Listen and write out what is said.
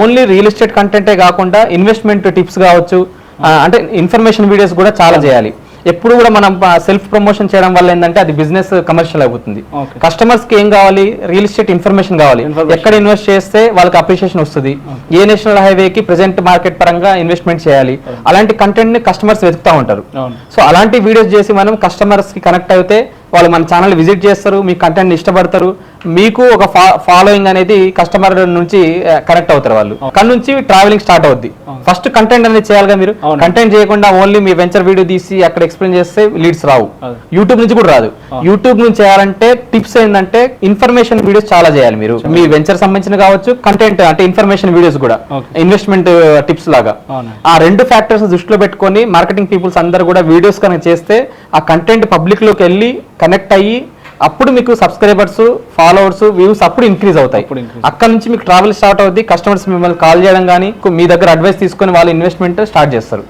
Only real estate కంటెంటే కాకుండా investment tips కావచ్చు అంటే ఇన్ఫర్మేషన్ వీడియోస్ కూడా చాలా చేయాలి. ఎప్పుడు కూడా మనం సెల్ఫ్ ప్రమోషన్ చేయడం వల్ల ఏంటంటే అది బిజినెస్ కమర్షియల్ అవుతుంది. కస్టమర్స్కి ఏం కావాలి? రియల్ ఎస్టేట్ ఇన్ఫర్మేషన్ కావాలి. ఎక్కడ ఇన్వెస్ట్ చేస్తే వాళ్ళకి అప్రిషియేషన్ వస్తుంది. ఏ నేషనల్ హైవే కి ప్రెసెంట్ మార్కెట్ పరంగా ఇన్వెస్ట్మెంట్ చేయాలి. అలాంటి కంటెంట్ని కస్టమర్స్ వెతుకుతా ఉంటారు. సో అలాంటి వీడియోస్ చేసి మనం కస్టమర్స్కి కనెక్ట్ అయితే వాళ్ళు మన ఛానల్ విజిట్ చేస్తారు మీ కంటెంట్ ఇష్టపడతారు. మీకు ఒక ఫాలోయింగ్ అనేది కస్టమర్ నుంచి కనెక్ట్ అవుతారు వాళ్ళు. అక్కడ నుంచి ట్రావెలింగ్ స్టార్ట్ అవుద్ది. ఫస్ట్ కంటెంట్ అనేది చేయాలిగా మీరు. కంటెంట్ చేయకుండా ఓన్లీ మీ వెంచర్ వీడియో తీసి అక్కడ ఎక్స్ప్లెయిన్ చేస్తే లీడ్స్ రావు. యూట్యూబ్ నుంచి కూడా రాదు. యూట్యూబ్ నుంచి చేయాలంటే టిప్స్ ఏంటంటే ఇన్ఫర్మేషన్ వీడియోస్ చాలా చేయాలి మీరు. మీ వెంచర్ సంబంధించిన కావచ్చు కంటెంట్ అంటే ఇన్ఫర్మేషన్ వీడియోస్ కూడా. ఇన్వెస్ట్మెంట్ టిప్స్ లాగా. అవును. ఆ రెండు ఫ్యాక్టర్స్ దృష్టిలో పెట్టుకొని మార్కెటింగ్ పీపుల్స్ అందరూ కూడా వీడియోస్ కనుక చేస్తే ఆ కంటెంట్ పబ్లిక్లోకి వెళ్ళి కనెక్ట్ అయ్యి అప్పుడు మీకు సబ్స్క్రైబర్స్ ఫాలోవర్స్ వ్యూస్ అప్పుడు ఇంక్రీజ్ అవుతాయి. అక్కడ నుంచి మీకు ట్రావెల్ స్టార్ట్ అవుద్ది కస్టమర్స్ మిమ్మల్ని కాల్ చేయడం కానీ మీ దగ్గర అడ్వైస్ తీసుకొని వాళ్ళు ఇన్వెస్ట్మెంట్ స్టార్ట్ చేస్తారు